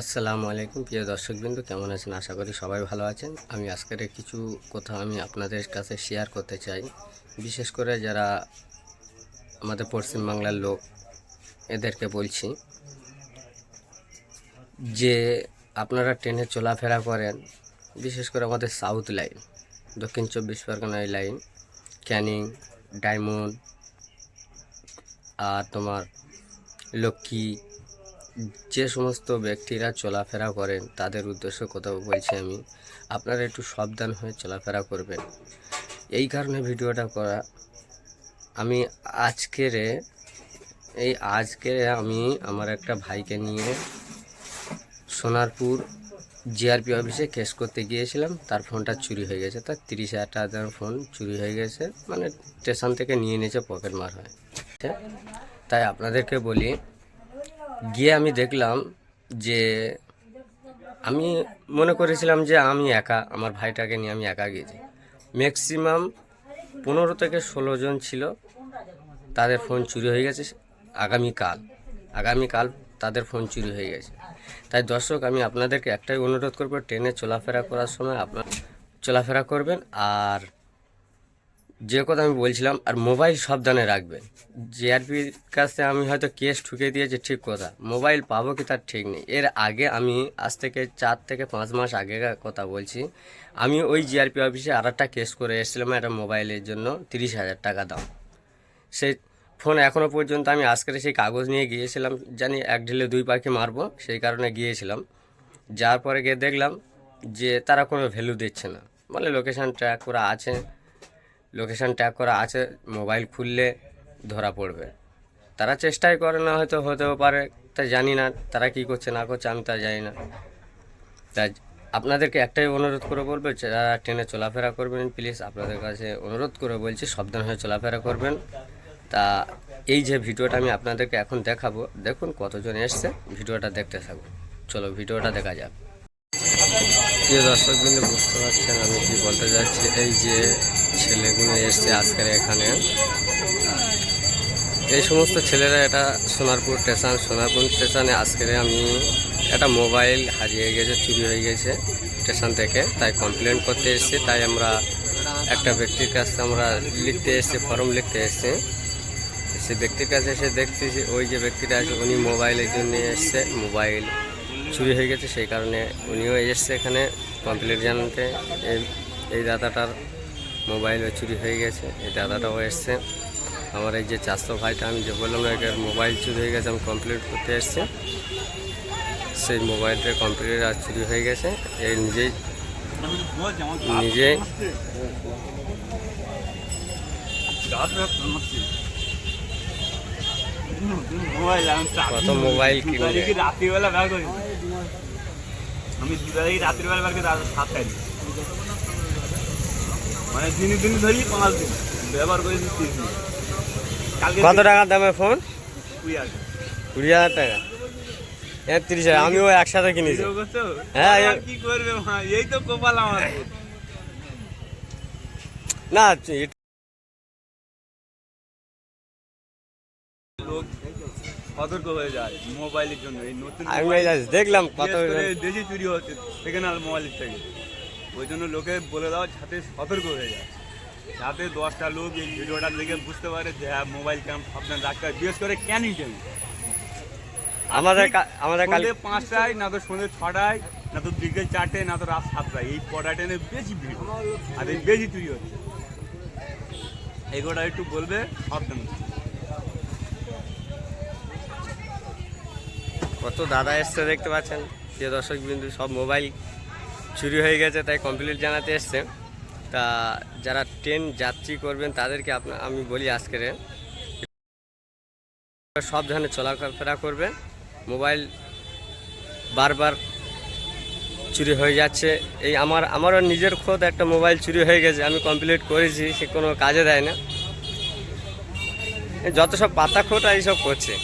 আসসালামু আলাইকুম, প্রিয় দর্শকবৃন্দ, কেমন আছেন? আশা করি সবাই ভালো আছেন। আমি আজকের কিছু কথা আমি আপনাদের কাছে শেয়ার করতে চাই। বিশেষ করে যারা আমাদের পশ্চিমবাংলার লোক, এদেরকে বলছি যে আপনারা ট্রেনে চলাফেরা করেন, বিশেষ করে আমাদের সাউথ লাইন দক্ষিণ চব্বিশ পরগনায় লাইন ক্যানিং ডায়মন্ড আর তোমার লক্ষ্মী যে সমস্ত ব্যক্তিরা চলাফেরা করেন, তাদের উদ্দেশ্যে কথা বলছি আমি। আপনারা একটু সাবধান হয়ে চলাফেরা করবেন। এই কারণে ভিডিওটা করা, আমি আজকের এই আজকে আমি আমার একটা ভাইকে নিয়ে সোনারপুর জিআরপি অফিসে কেস করতে গিয়েছিলাম। তার ফোনটা চুরি হয়ে গেছে। তার তিরিশ হাজার টাকার ফোন চুরি হয়ে গেছে। মানে স্টেশন থেকে নিয়ে নিয়েছে পকেট মার হয়। তাই আপনাদেরকে বলি গিয়ে আমি দেখলাম যে আমি মনে করেছিলাম যে আমি একা, আমার ভাইটাকে নিয়ে আমি একা গিয়েছি। ম্যাক্সিমাম পনেরো থেকে ষোলো জন ছিল। তাদের ফোন চুরি হয়ে গেছে আগামীকাল। আগামীকাল তাদের ফোন চুরি হয়ে গেছে। তাই দর্শক, আমি আপনাদেরকে একটাই অনুরোধ করব, ট্রেনে চলাফেরা করার সময় আপনার চলাফেরা করবেন আর যে কথা আমি বলছিলাম, আর মোবাইল সাবধানে রাখবেন জিআরপির কাছে আমি হয়তো কেস ঠুকে দিয়েছি, ঠিক কথা। মোবাইল পাবো কি তার ঠিক নেই। এর আগে আমি আজ থেকে চার থেকে পাঁচ মাস আগেকার কথা বলছি। আমি ওই জিআরপি অফিসে আর একটা কেস করে এসেছিলাম, একটা মোবাইলের জন্য তিরিশ হাজার টাকা দাম। সেই ফোন এখনও পর্যন্ত আমি আজকের সেই কাগজ নিয়ে গিয়েছিলাম, জানি এক ঢিলে দুই পাখি মারবো, সেই কারণে গিয়েছিলাম। যার পরে গিয়ে দেখলাম যে তারা কোনো ভ্যালু দিচ্ছে না। বলে লোকেশান ট্র্যাক করা আছে লোকেশান ট্যাগ করা আছে, মোবাইল খুললে ধরা পড়বে। তারা চেষ্টাই করে না, হয়তো হতেও পারে। তা জানি না, তারা কি করছে, না করছে, আমি তা জানি না। তা আপনাদেরকে একটাই অনুরোধ করে বলব, যারা ট্রেনে চলাফেরা করবেন, প্লিজ আপনাদের কাছে অনুরোধ করে বলছি, সাবধান হয়ে চলাফেরা করবেন। তা এই যে ভিডিওটা আমি আপনাদেরকে এখন দেখাবো, দেখুন কতজন এসছে, ভিডিওটা দেখতে থাকুন। চলো ভিডিওটা দেখা যাক। প্রিয় দর্শক বিন্দু বুঝতে পারছেন আমি কি বলতে যাচ্ছি, এই যে ছেলেগুলো এসছে আজকের এখানে। এই সমস্ত ছেলেরা এটা সোনারপুর স্টেশন, সোনারপুর স্টেশনে আজকের আমি একটা মোবাইল হারিয়ে গেছে, চুরি হয়ে গেছে স্টেশন থেকে। তাই কমপ্লেন করতে এসেছি, তাই আমরা একটা ব্যক্তির কাছে আমরা লিখতে এসেছি ফর্ম লিখতে এসেছি। সে ব্যক্তির কাছে এসে দেখছি যে ওই যে ব্যক্তিটা আছে, উনি মোবাইলের জন্য এসছে, মোবাইল চুরি হয়ে গেছে, সেই কারণে উনিও এসছে এখানে কমপ্লেন জানাতে। এই দাদাটার মোবাইলও চুরি হয়ে গেছে, এই দাদাটাও এসছে। আমার এই যে চারশো ভাইটা, আমি যে বললাম না মোবাইল চুরি হয়ে গেছে, আমি কমপ্লিট করতে এসছি। সেই মোবাইলটা কমপ্লিট আর চুরি হয়ে গেছে। এই নিজেই, নিজে কত মোবাইল কিনবে। রাত্রিবেলা আমি রাত্রিবেলা বার করে সাতটায় দিই। মানে দিনে দিন ধরি পাঁচ দিন। ব্যবহার করে দিই তিরিশ দিন। কত টাকা দামের ফোন কুড়ি হাজার। টাকা। একত্রিশ হাজার আমিও একসাথে কিনেছি। হ্যাঁ, কি করবে এই তো কপাল আমার। না লোক সতর্ক হয়ে যায় মোবাইলের জন্য। এই নতুন দেখলাম কত দেশি চুরি হচ্ছে। সেখানে আর মোবাইলের থেকে ওই জন্য লোকে বলে দাও যাতে সতর্ক হয়ে যায়। যাতে দশটা লোক এই ভিডিওটা দেখে বুঝতে পারে যে হ্যাঁ মোবাইল কেমন সাবধান রাখতে হয় বিশেষ করে ক্যানিং টাইম আমাদের আমাদের কাল পাঁচটায় না তো সন্ধ্যে ছটায় না তো বিকেল চারটে না তো রাত সাতটায়। এই কটা ট্রেনে বেশি ভিড় আর এই বেশি চুরি হচ্ছে। এগুলোটা একটু বলবে সাবধান কত দাদা এসছে দেখতে পাচ্ছেন? যে দর্শক বিন্দু সব মোবাইল চুরি হয়ে গেছে, তাই কমপ্লিট জানাতে এসছে। তা যারা ট্রেন যাত্রী করবেন, তাদেরকে আপনা আমি বলি আজকের সব ধরনের চলাফেরা করবেন মোবাইল বারবার চুরি হয়ে যাচ্ছে। এই আমার আমারও নিজের খোদ একটা মোবাইল চুরি হয়ে গেছে, আমি কমপ্লিট করেছি, সে কোনো কাজে দেয় না। যত সব পাতা খোটা এইসব করছে।